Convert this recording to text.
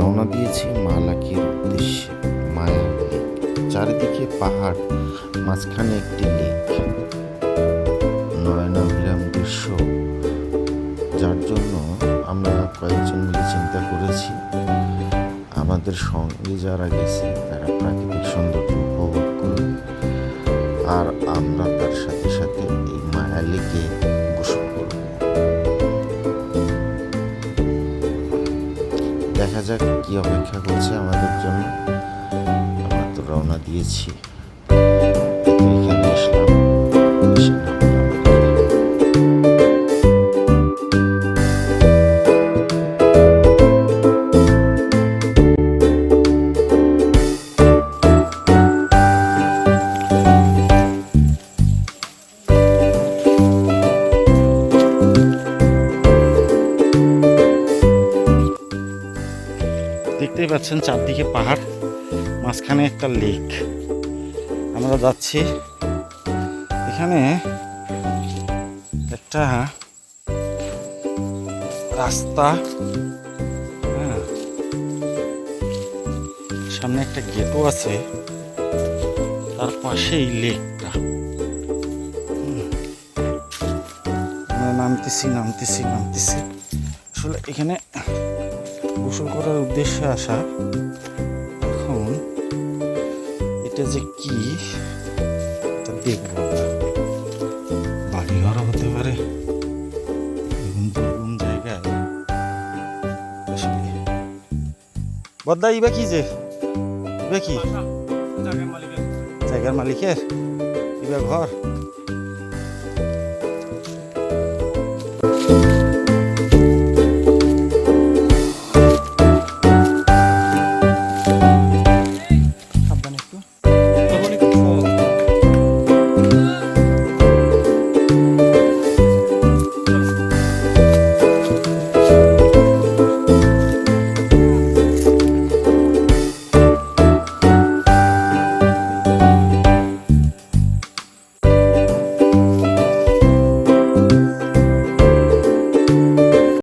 রওনা দিয়েছি মালাকির উদ্দেশ্যে। মায়া লেক। চারিদিকে পাহাড়, মাঝখানে একটি লেক। নয়নাভিরাম দৃশ্য। যার জন্য আমরা কয়েকজন মিলে চিন্তা করেছি, আমাদের সঙ্গে যারা গেছে তারা প্রাকৃতিক সৌন্দর্য উপভোগ করবে আর আমরা তার সাথে সাথে এই মায়া লেকে দেখা যাক কি অপেক্ষা করছে আমাদের জন্য। আমরা তো রওনা দিয়েছি। দেখতেই পাচ্ছেন চারদিকে পাহাড়, মাঝখানে একটা লেক আমরা যাচ্ছি। এখানে একটা রাস্তা হ্যাঁ। সামনে একটা গেটও আছে, তার পাশেই লেকটা নামতেছি নামতেছি নামতেছি। আসলে এখানে গোসল করার উদ্দেশ্যে আসা। এখন এটা যে কি এটা দেখব। আমরা বাড়িঘর হতে পারে বদ্দা ইবা কি যে? ইবা কি? জায়গার মালিকের? ইবা ঘর?